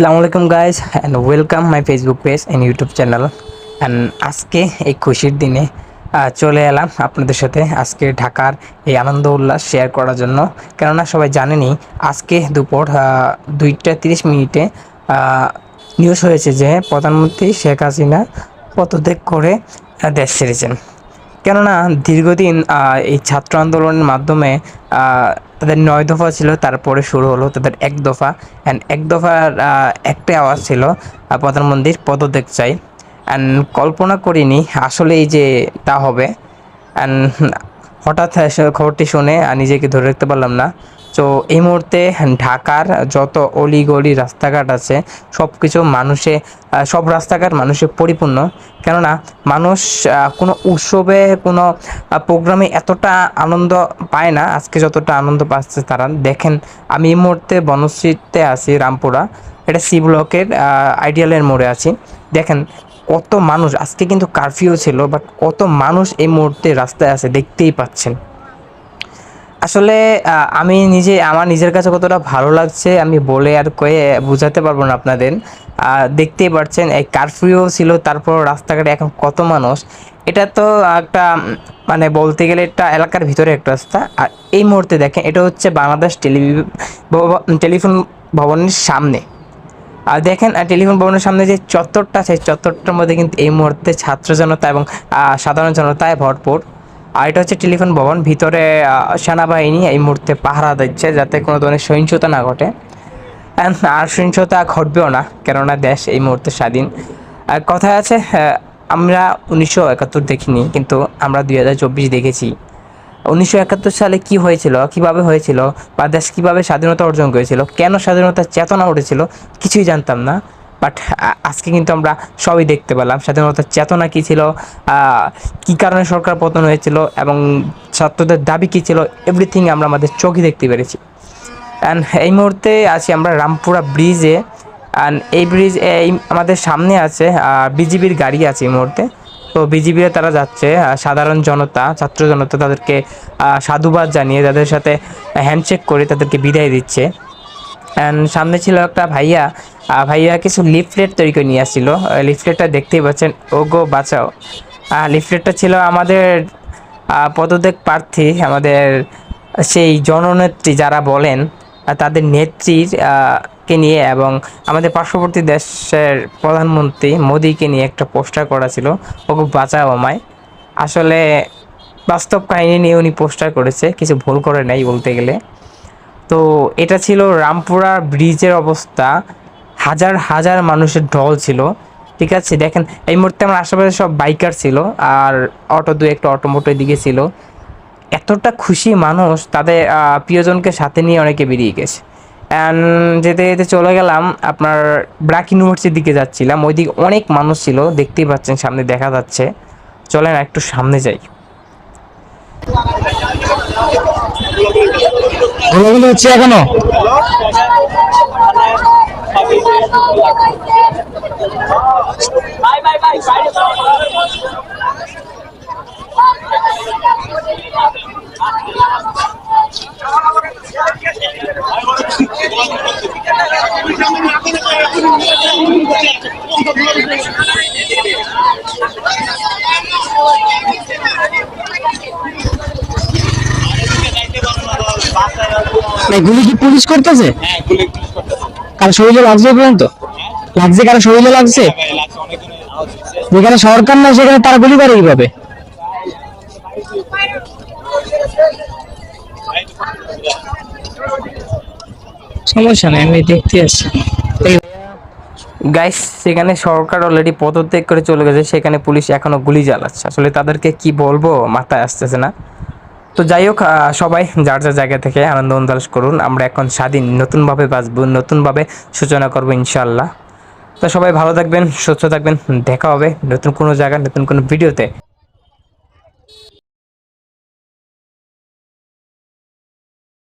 আসসালামু guys and welcome my Facebook page and YouTube channel and আজকে এই খুশির দিনে চলে এলাম আপনাদের সাথে আজকে ঢাকার এই আনন্দ উল্লাস শেয়ার করার জন্য। কেননা সবাই জানেনই, আজকে দুপুর দুইটা তিরিশ মিনিটে নিউজ হয়েছে যে প্রধানমন্ত্রী শেখ হাসিনা পদত্যাগ করে দেশ ছেড়েছেন। কেননা দীর্ঘদিন এই ছাত্র আন্দোলনের মাধ্যমে তাদের নয় দফা ছিল, তারপরে শুরু হলো তাদের এক দফা। অ্যান্ড এক দফার একটা আওয়াজ ছিল প্রধানমন্ত্রীর পদত্যাগ চাই। অ্যান্ড কল্পনা করিনি আসলে এই যে তা হবে। অ্যান্ড হঠাৎ খবরটি শুনে নিজেকে ধরে রাখতে পারলাম না। তো এই মুহূর্তে ঢাকার যত অলিগলি রাস্তাঘাট আছে সব কিছু মানুষে সব রাস্তাঘাট মানুষে পরিপূর্ণ। কেননা মানুষ কোনো উৎসবে, কোনো প্রোগ্রামে এতটা আনন্দ পায় না, আজকে যতটা আনন্দ পাচ্ছে তারা। দেখেন, আমি এই মুহূর্তে বনশ্রীতে আছি, রামপুরা। এটা সি ব্লকের আইডিয়ালের মোড়ে আছি। দেখেন, কত মানুষ, আজকে কিন্তু কারফিউ ছিল, বাট কত মানুষ এই মুহূর্তে রাস্তায় আছে, দেখতেই পাচ্ছেন। আসলে আমি নিজে, আমার নিজের কাছে কতটা ভালো লাগছে আমি বলে আর কয়ে বোঝাতে পারব না আপনাদের। দেখতেই পাচ্ছেন এই কারফিউ ছিল তারপর রাস্তাঘাটে এখন কত মানুষ। এটা তো একটা মানে বলতে গেলে একটা এলাকার ভিতরে একটা রাস্তা। আর এই মুহূর্তে দেখেন, এটা হচ্ছে বাংলাদেশ টেলি টেলিফোন ভবনের সামনে। আর দেখেন টেলিফোন ভবনের সামনে যে চত্বরটা, সেই চত্বরটার মধ্যে কিন্তু এই মুহূর্তে ছাত্র জনতা এবং সাধারণ জনতায় ভরপুর। আর এটা হচ্ছে টেলিফোন ভবন, ভিতরে সেনাবাহিনী এই মুহূর্তে পাহারা দিচ্ছে যাতে কোনো ধরনের সহিংসতা না ঘটে। আর সহিংসতা ঘটবেও না, কেননা দেশ এই মুহূর্তে স্বাধীন। আর কথায় আছে আমরা উনিশশো একাত্তর দেখিনি, কিন্তু আমরা দুই হাজার চব্বিশ দেখেছি। উনিশশো একাত্তর সালে কি হয়েছিল, কীভাবে হয়েছিল, বা দেশ কীভাবে স্বাধীনতা অর্জন করেছিল, কেন স্বাধীনতার চেতনা উঠেছিল, কিছুই জানতাম না। বাট আজকে কিন্তু আমরা সবই দেখতে পেলাম। স্বাধীনতার চেতনা কী ছিল কী কারণে সরকার পতন হয়েছিল এবং ছাত্রদের দাবি কী ছিল এভরিথিং আমরা আমাদের চোখে দেখতে পেরেছি। অ্যান্ড এই মুহূর্তে আছি আমরা রামপুরা ব্রিজে অ্যান্ড এই ব্রিজ এই আমাদের সামনে আছে বিজিবির গাড়ি আছে এই মুহূর্তে। তো বিজিবিরে তারা যাচ্ছে সাধারণ জনতা, ছাত্র জনতা তাদেরকে সাধুবাদ জানিয়ে তাদের সাথে হ্যান্ডশেক করে তাদেরকে বিদায় দিচ্ছে। অ্যান্ড সামনে ছিল একটা ভাইয়া ভাইয়া কিছু লিফলেট তৈরি করে নিয়ে আসছিল। লিফলেটটা দেখতেই পাচ্ছেন। ওগো, বাঁচাও। লিফলেটটা ছিল আমাদের পদত্যাগ প্রার্থী, আমাদের সেই জননেত্রী যারা বলেন তাদের নেত্রীর কে নিয়ে এবং আমাদের পার্শ্ববর্তী দেশের প্রধানমন্ত্রী মোদিকে নিয়ে একটা পোস্টার করা ছিল। ওগো, বাঁচাও আমায়। আসলে বাস্তব কাহিনী নিয়ে উনি পোস্টার করেছে, কিছু ভুল করে নাই বলতে গেলে। তো এটা ছিল রামপুরা ব্রিজের অবস্থা। হাজার হাজার মানুষের ঢল ছিল। ঠিক আছে, দেখেন, এই মুহূর্তে আমার আশেপাশে সব বাইকার ছিল আর অটো দু একটা অটো মোটো দিকে ছিল। এতটা খুশি মানুষ তাদের প্রিয়জনকে সাথে নিয়ে অনেকে বেরিয়ে গেছে। অ্যান্ড যেতে যেতে চলে গেলাম, আপনার ব্র্যাক ইউনিভার্সিটির দিকে যাচ্ছিলাম। ওইদিকে অনেক মানুষ ছিল, দেখতেই পাচ্ছেন, সামনে দেখা যাচ্ছে। চলেন একটু সামনে যাই। গোলাগুলি হচ্ছে এখনও এই গুলি কি পুলিশ করতেছে। কারও শরীরে লাগছে পর্যন্ত? লাগছে কারও শরীরে লাগছে? যেখানে সরকার না, সেখানে তারা গুলি করে কীভাবে? সমস্যা নেই, আমি দেখতে আসছি। গাইস সেখানে সরকার অলরেডি পদত্যাগ করে চলে গেছে, সেখানে পুলিশ এখনও গুলি চালাচ্ছে। আসলে তাদেরকে কি বলব, মাথায় আসতেছে না। তো যাই হোক সবাই যার যার জায়গা থেকে আনন্দ উন্দাস করুন, আমরা এখন স্বাধীন, নতুনভাবে বাঁচব, নতুনভাবে সূচনা করব ইনশাল্লাহ তো সবাই ভালো থাকবেন, সুস্থ থাকবেন, দেখা হবে নতুন কোনো জায়গায় নতুন কোনো ভিডিওতে।